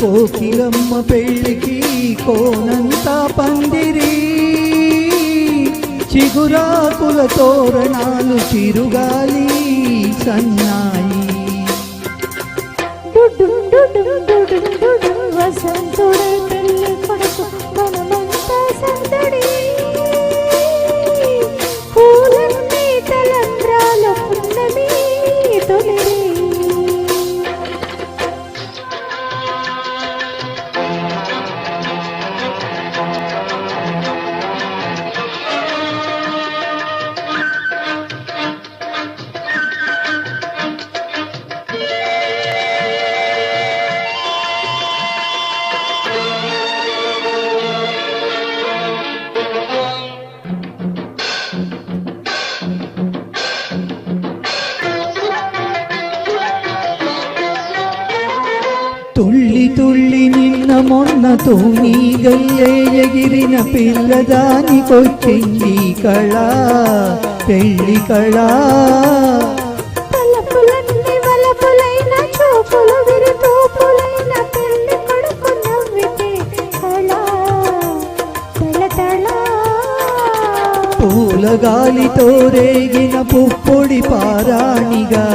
కోకిలమ్మ పెళ్ళికి కోనంతా పందిరి. చిగురాకుల తోరణాలు చిరుగాలి సన్నాయి. వసంతుడే పెళ్ళి కొడుకు మనమంతా సందడి తలపులన్నీ వలపులైన చూపులు విరుతూపులైన పెళ్ళి కొడుకు నవ్వితే కళ తళ పూల గాలితో రేగిన పుప్పొడి పారాణిగా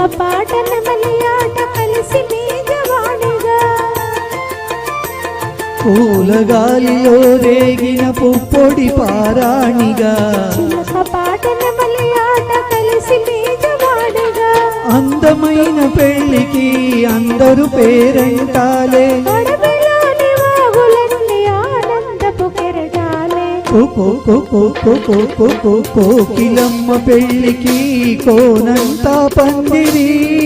చిలక పాటన మలయాట కలిసి మేఘవాణిగా పూల గాలిలో రేగిన పుప్పొడి పారాణిగా. చిలక పాటన మలయాట కలిసి మేఘవాణిగా అందమైన పెళ్ళికి అందరూ పేరంటాలే. కోకిలమ్మ పెళ్ళికి కోనంతా పందిరీ.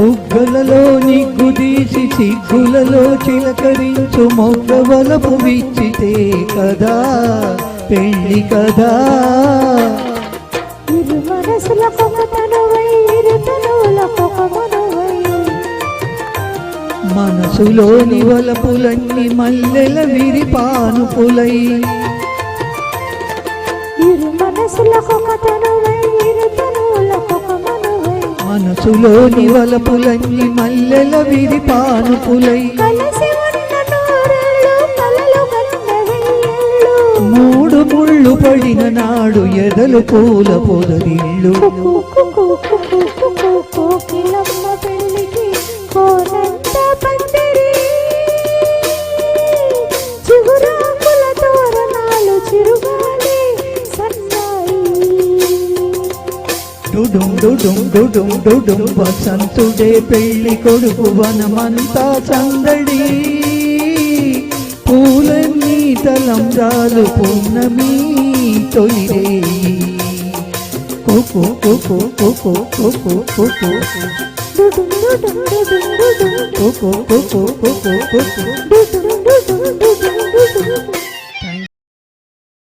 బుగ్గలలో నిగ్గుదీసి సిగ్గులలో చిలకరించు మొగ్గవలపు విచ్చితే కదా పెళ్ళి కదా. ఇరు ఇరు మనసులోని వలపులన్నీ మల్లెల విరిపానుపులై ఇరు మనసులకొక తనువై ఇరు తనువులకొక మనువై మనసులోని వలపులన్నీ మల్లెల కన్న వెయ్యేళ్ళు మూడు ముళ్ళు పడిన నాడు ఎదలు పూల పొదరిళ్ళు డుడుం డుడుం డుడుం డుడుం వసంతుడే పెళ్ళి కొడుకు వనమంతా సందడి. పూలన్నీ తలంబ్రాలు పూర్ణమి తొలిరే. కోకో కోకో కోకో కోకో కోకో కోకో. కోకో కోకో కోకో